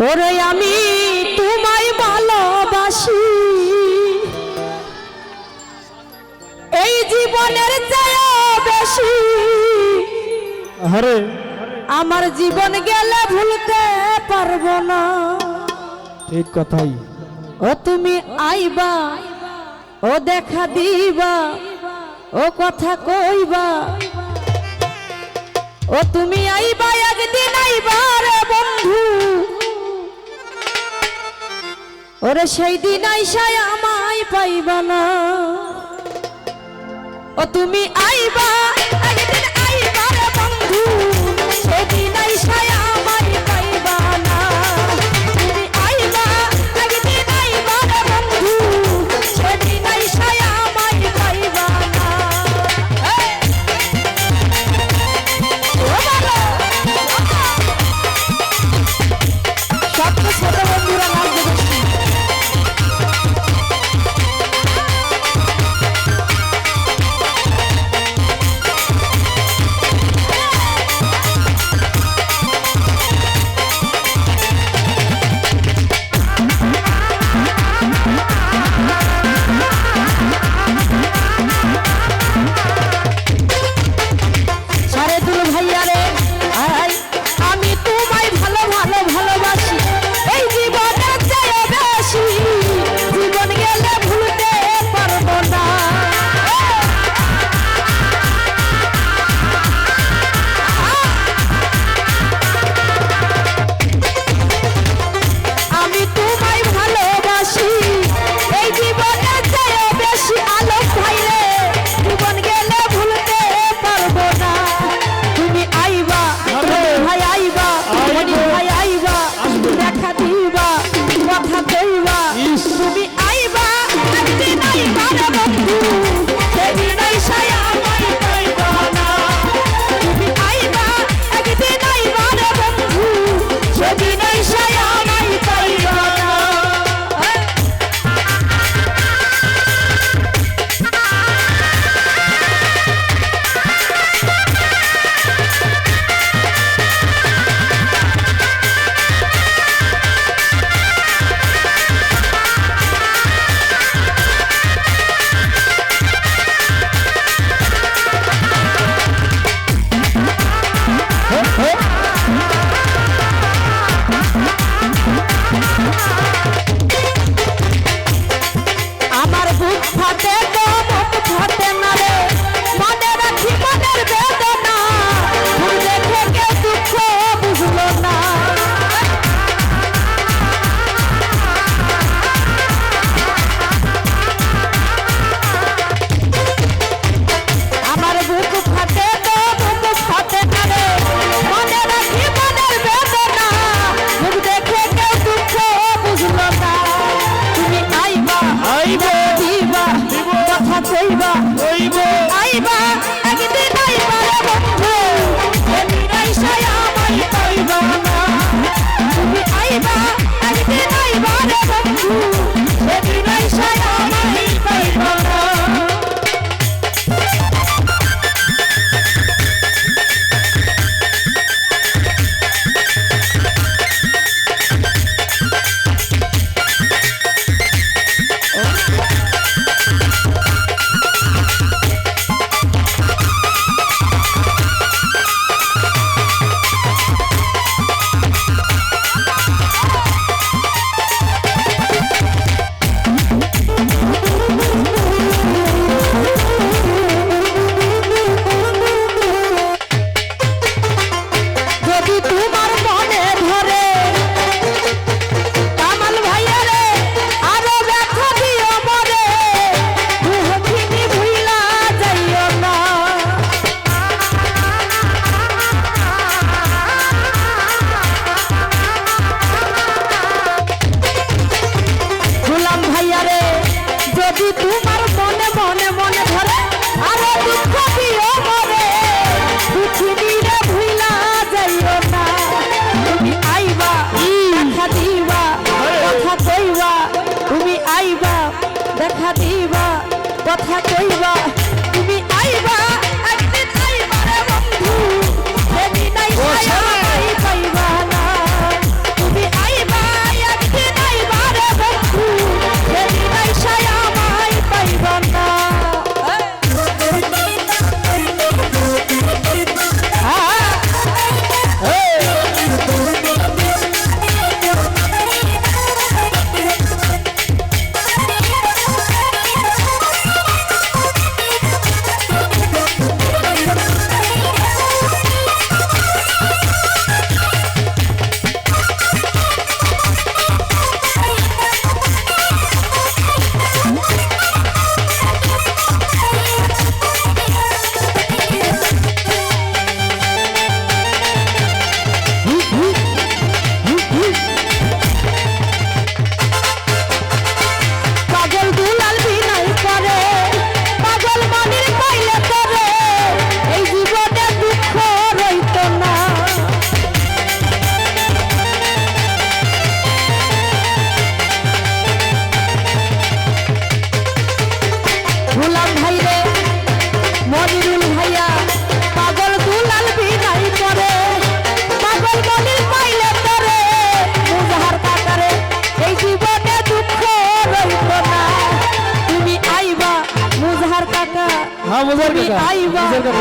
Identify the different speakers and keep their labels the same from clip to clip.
Speaker 1: ওরে আমি তোমায় ভালোবাসি। এই জীবনের চেয়ে বেশি।
Speaker 2: আরে
Speaker 1: আমার জীবন গেলে ভুলতে পারব না।
Speaker 2: ঠিক কথাই।
Speaker 1: ও তুমি আইবা ও দেখা দিবা ও কথা কইবা। ও তুমি আইবা একদিন আইবা রে বন্ধু। ওরে সেই দিন আইসায় আমায় পাইবানা ও তুমি আইবা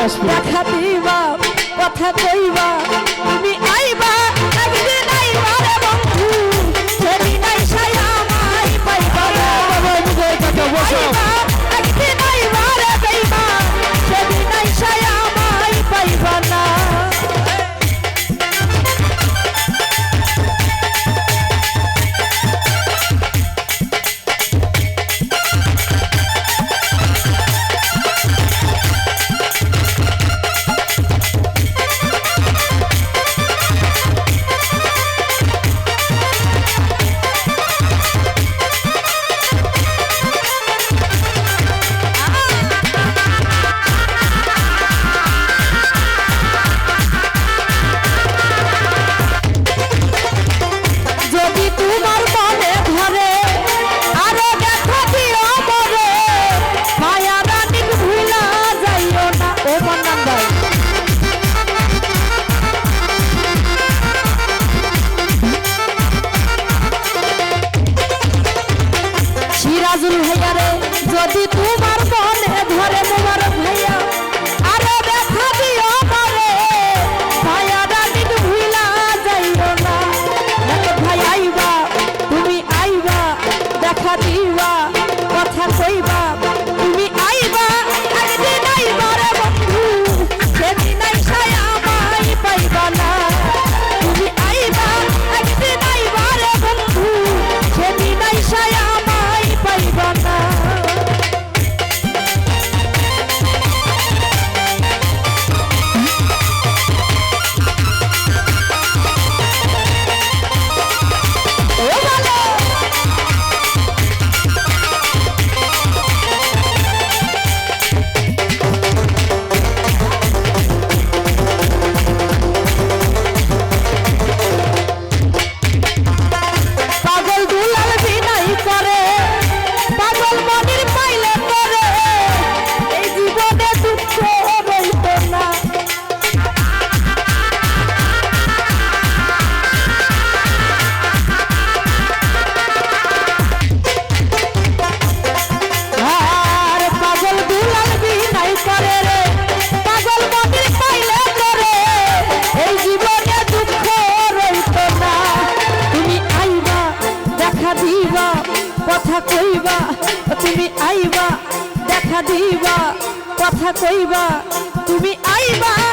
Speaker 2: আসবে
Speaker 1: দেখা দিবা কথা কইবা দিবা কথা কইবা তুমি আইবা।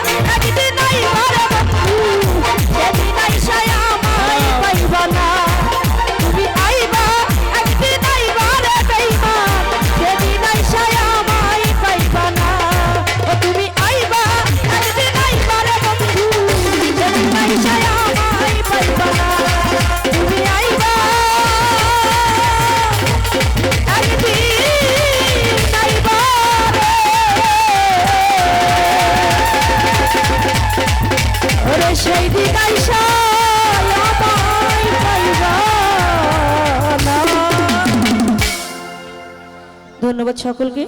Speaker 1: सकल के।